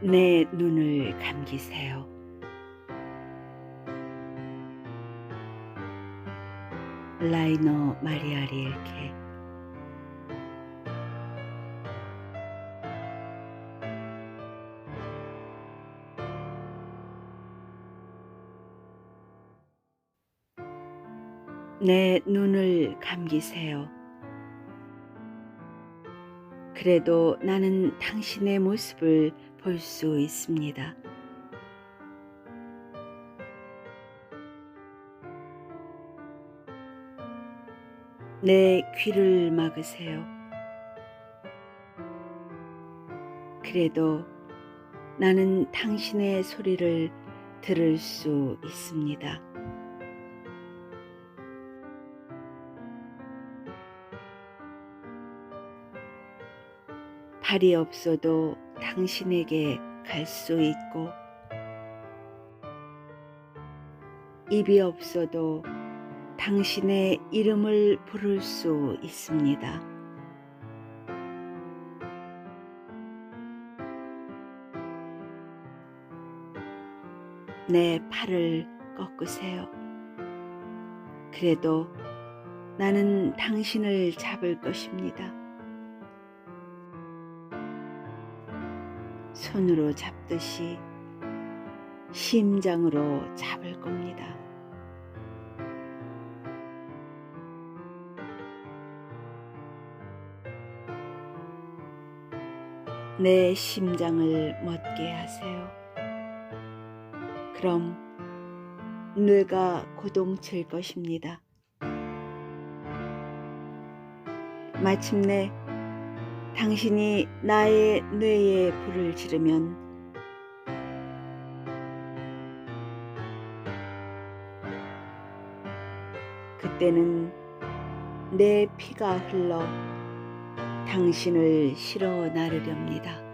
내 눈을 감기세요. 라이너 마리아 릴케 내 눈을 감기세요. 그래도 나는 당신의 모습을 볼 수 있습니다. 내 귀를 막으세요. 그래도 나는 당신의 소리를 들을 수 있습니다. 발이 없어도 당신에게 갈 수 있고, 입이 없어도 당신의 이름을 부를 수 있습니다. 내 팔을 꺾으세요. 그래도 나는 당신을 잡을 것입니다. 손으로 잡듯이 심장으로 잡을 겁니다. 내 심장을 멎게 하세요. 그럼 뇌가 고동칠 것입니다. 마침내 당신이 나의 뇌에 불을 지르면 그때는 내 피가 흘러 당신을 실어 나르렵니다.